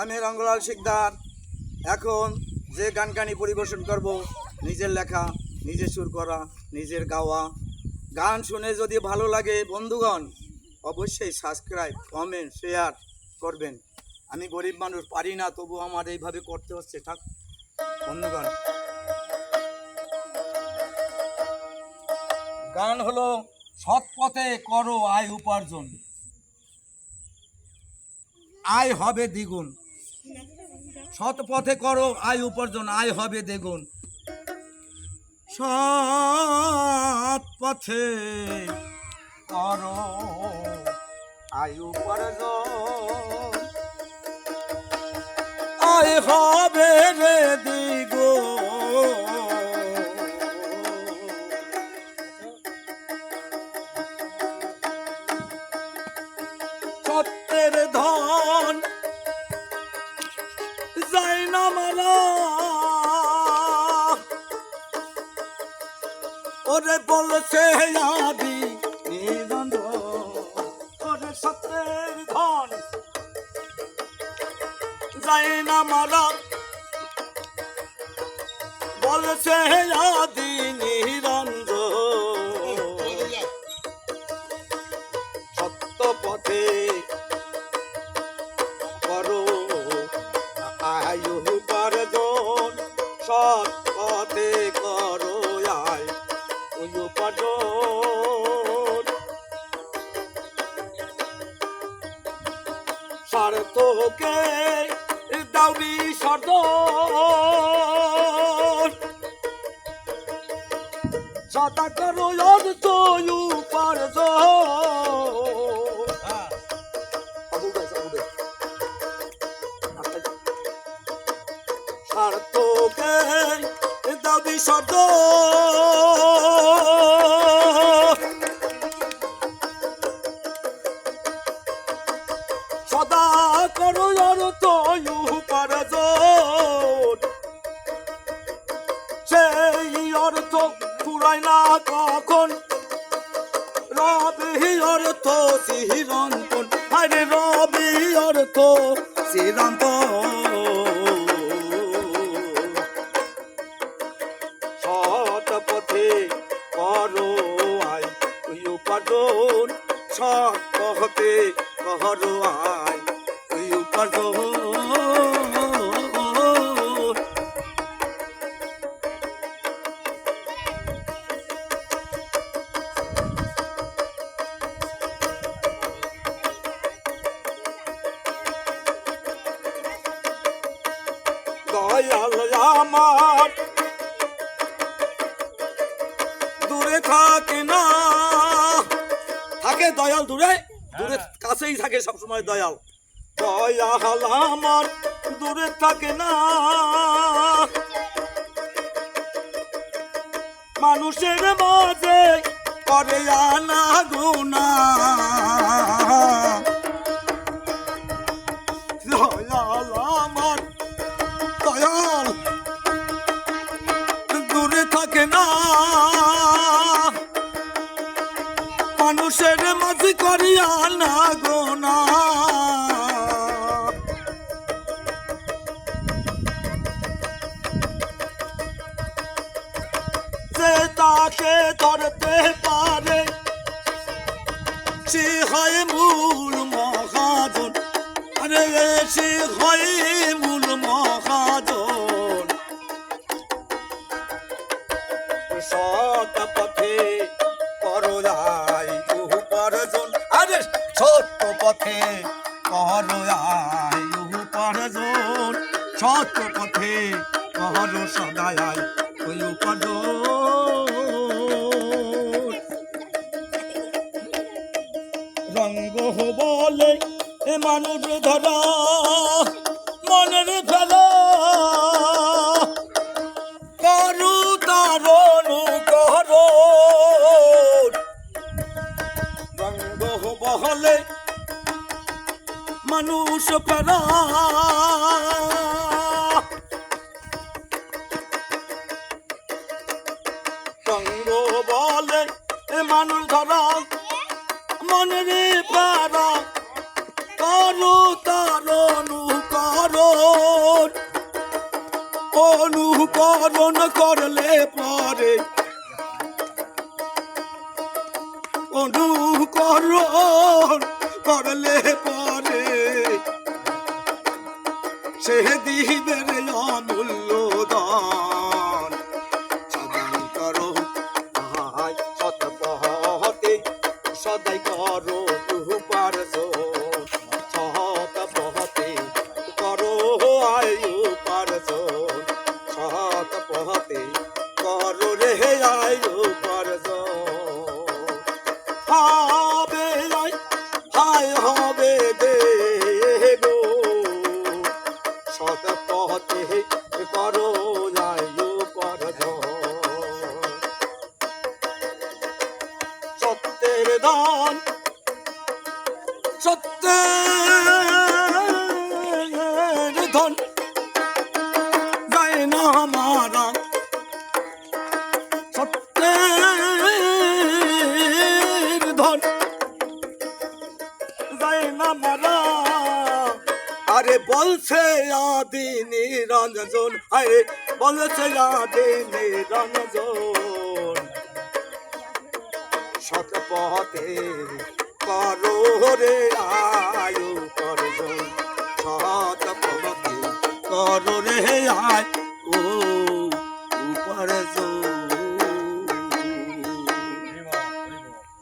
আমি রঙ্গলাল শিকদার। এখন যে গান গানি পরিবেশন করব, নিজের লেখা নিজে সুর করা, নিজের গাওয়া। গান শুনে যদি ভালো লাগে বন্ধুগণ, অবশ্যই সাবস্ক্রাইব কমেন্ট শেয়ার করবেন। আমি গরিব মানুষ, পারি না, তবু আমার এইভাবে করতে হচ্ছে। থাক, বন্ধুগণ। গান হলো সৎ পথে করো আয় উপার্জন। আয় হবে দ্বিগুণ। সৎ পথে করো, আয় উপার্জন, আয় হবে দেখুন সৎ পথে করো, আয় উপার্জন, আয় হবে রে ওরে বলছে আদি নিদন্দ ওরে সত্যের ধন। যায় না মারা। বলছে আদি নিরঞ্জ স্বার্থকে দাউরি সর্দ সদা করো উপার্জন স্বার্থকে দাবি শব্দ ফুরায় না কখন? রবি অর্থ চিরন্তন আরে রবি অর্থ চিরন্তন সৎ পথে করো আয়, ওই উপার্জন সৎ পথে করো আয়। আমার। দূরে থাকে না। থাকে দয়াল দূরে? দূরে কাছেই থাকে সবসময় দয়াল। দয়াল আমার দূরে থাকে না। মানুষের মাঝে করে আনা গুনা করিয়া না গোনা যে তাকে ধরতে পারে, সে হয় মূল মহাজন। আরে সে হয় মূল মহাজন। সৎ পথে করলাই উপার্জন। পথে করলাই উপার্জন সত্য পথে কর সদায় রঙ্গ বলে এ মানুষ ধরা মনের ফেলা মানুষ প্রাণ। সঙ্গ বলে মানুষ ধরা। মনের পারা করো তার অনুকরণ। অনুকরণ করলে পরে অনুকরণ করলে পরে সে দিবে রে অমূল্য দান সদাই করো সদাই করো উপার্জ দান সত্যের ধন। যায় না মারা। সত্যের ধন। যায় না মারা। আরে বলছে আদি নিরঞ্জন আরে বলছে আদি নিরঞ্জন সত পথে করো রে আয়ু